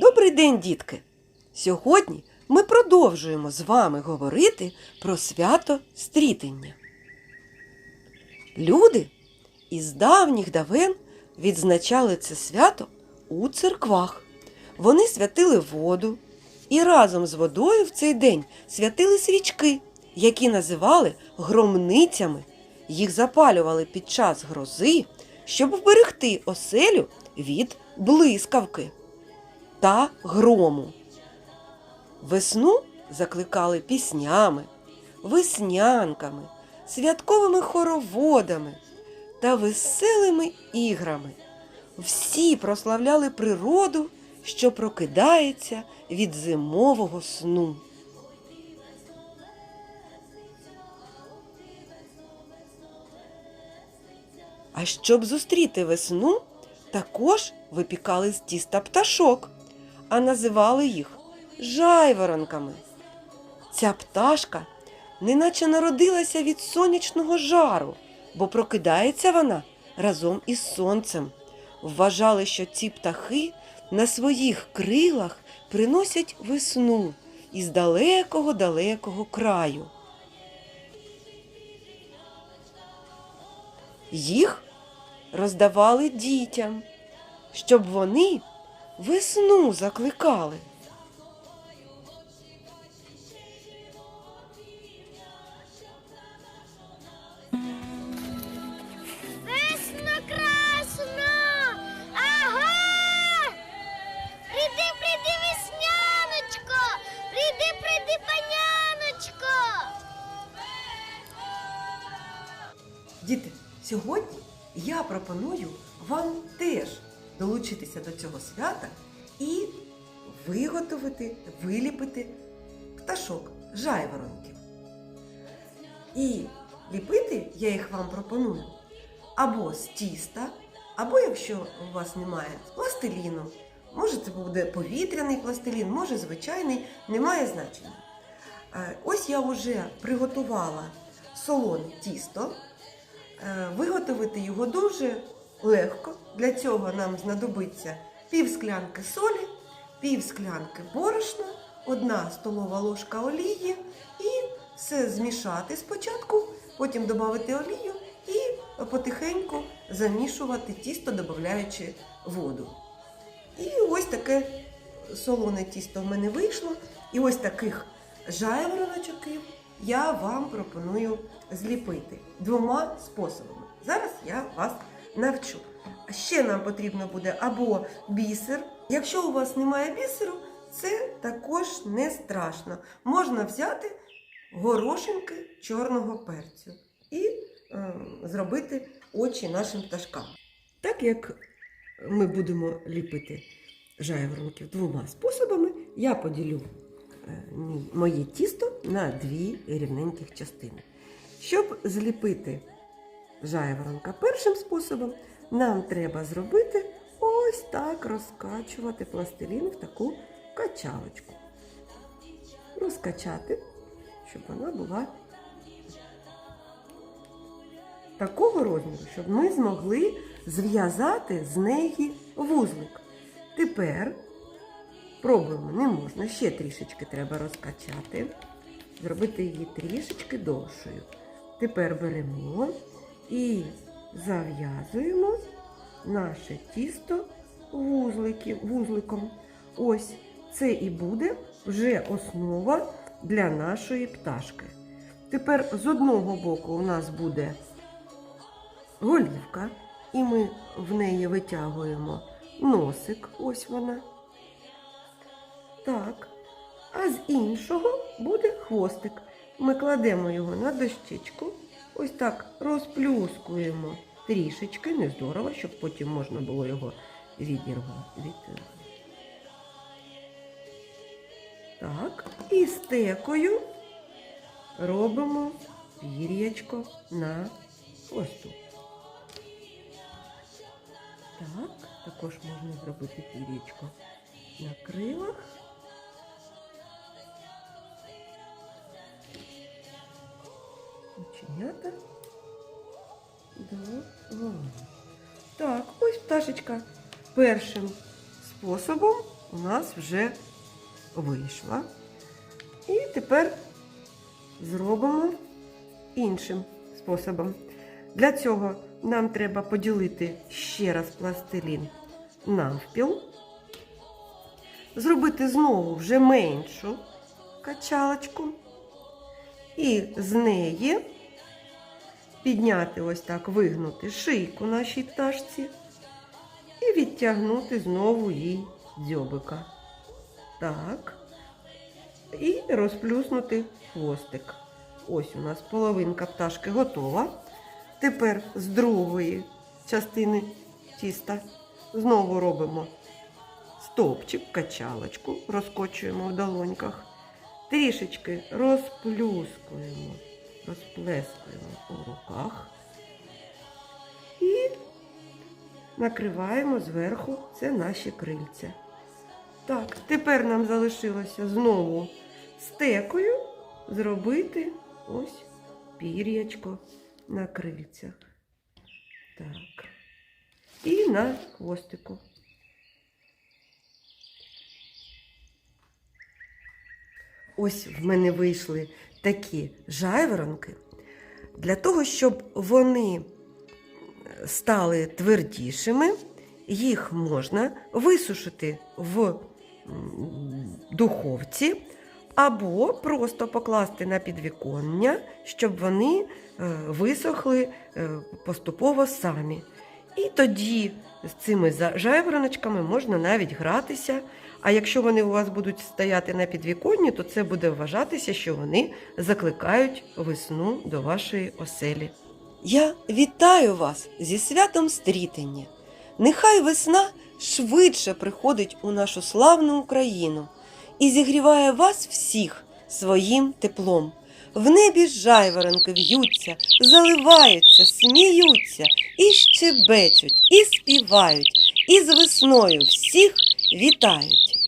Добрий день, дітки! Сьогодні ми продовжуємо з вами говорити про свято стрітення. Люди із давніх давен відзначали це свято у церквах. Вони святили воду і разом з водою в цей день святили свічки, які називали громницями. Їх запалювали під час грози, щоб вберегти оселю від блискавки та грому. Весну закликали піснями, веснянками, святковими хороводами та веселими іграми. Всі прославляли природу, що прокидається від зимового сну. А щоб зустріти весну, також випікали з тіста пташок, а називали їх жайворонками. Ця пташка неначе народилася від сонячного жару, бо прокидається вона разом із сонцем. Вважали, що ці птахи на своїх крилах приносять весну із далекого далекого краю. Їх роздавали дітям, щоб вони весну закликали. Весно красно! Ага! Приди, приди, весняночко! Приди, приди, паняночко! Діти, сьогодні я пропоную вам теж долучитися до цього свята і виготовити, виліпити пташок, жайворонків. І ліпити я їх вам пропоную або з тіста, або якщо у вас немає з пластиліну. Може, це буде повітряний пластилін, може звичайний, немає значення. Е, Ось я вже приготувала солоне тісто. Е, Виготовити його дуже легко. Для цього нам знадобиться пів склянки солі, пів склянки борошна, одна столова ложка олії і все змішати спочатку, потім додати олію і потихеньку замішувати тісто, додаючи воду. І ось таке солоне тісто в мене вийшло. І ось таких жайвороночків я вам пропоную зліпити двома способами. Зараз я вас навчу. Ще нам потрібно буде або бісер. Якщо у вас немає бісеру, це також не страшно. Можна взяти горошинки чорного перцю і е, зробити очі нашим пташкам. Так як ми будемо ліпити жайворонків двома способами, я поділю е, моє тісто на дві рівненьких частини. Щоб зліпити жайворонка першим способом, нам треба зробити ось так розкачувати пластилін в таку качалочку. Розкачати, щоб вона була такого розміру, щоб ми змогли зв'язати з неї вузлик. Тепер пробуємо, не можна, ще трішечки треба розкачати, зробити її трішечки довшою. Тепер беремо і зав'язуємо наше тісто вузликом. Ось це і буде вже основа для нашої пташки. Тепер з одного боку у нас буде голівка, і ми в неї витягуємо носик, ось вона. Так. А з іншого буде хвостик. Ми кладемо його на дощечку, ось так розплюскуємо трішечки, не здорово, щоб потім можна було його відірвати. Так, і стекою робимо пір'ячко на хвосту. Так, також можна зробити пір'ячко на крилах. Оченята до голови. Так, ось пташечка першим способом у нас вже вийшла. І тепер зробимо іншим способом. Для цього нам треба поділити ще раз пластилін навпіл, зробити знову вже меншу качалочку, і з неї підняти ось так, вигнути шийку нашій пташці і відтягнути знову їй дзьобика. Так. І розплюснути хвостик. Ось у нас половинка пташки готова. Тепер з другої частини тіста знову робимо стовпчик, качалочку, розкочуємо в долоньках. Трішечки розплюскуємо, розплескуємо у руках. І накриваємо зверху це наші крильця. Так, тепер нам залишилося знову стекою зробити ось пір'ячко на крильцях. Так. І на хвостику. Ось в мене вийшли такі жайворонки. Для того, щоб вони стали твердішими, їх можна висушити в духовці або просто покласти на підвіконня, щоб вони е, висохли е, поступово самі. І тоді з цими жайвороночками можна навіть гратися. А якщо вони у вас будуть стояти на підвіконні, то це буде вважатися, що вони закликають весну до вашої оселі. Я вітаю вас зі святом стрітення. Нехай весна швидше приходить у нашу славну Україну і зігріває вас всіх своїм теплом. В небі жайворонки в'ються, заливаються, сміються, і щебечуть, і співають, і з весною всіх вітають.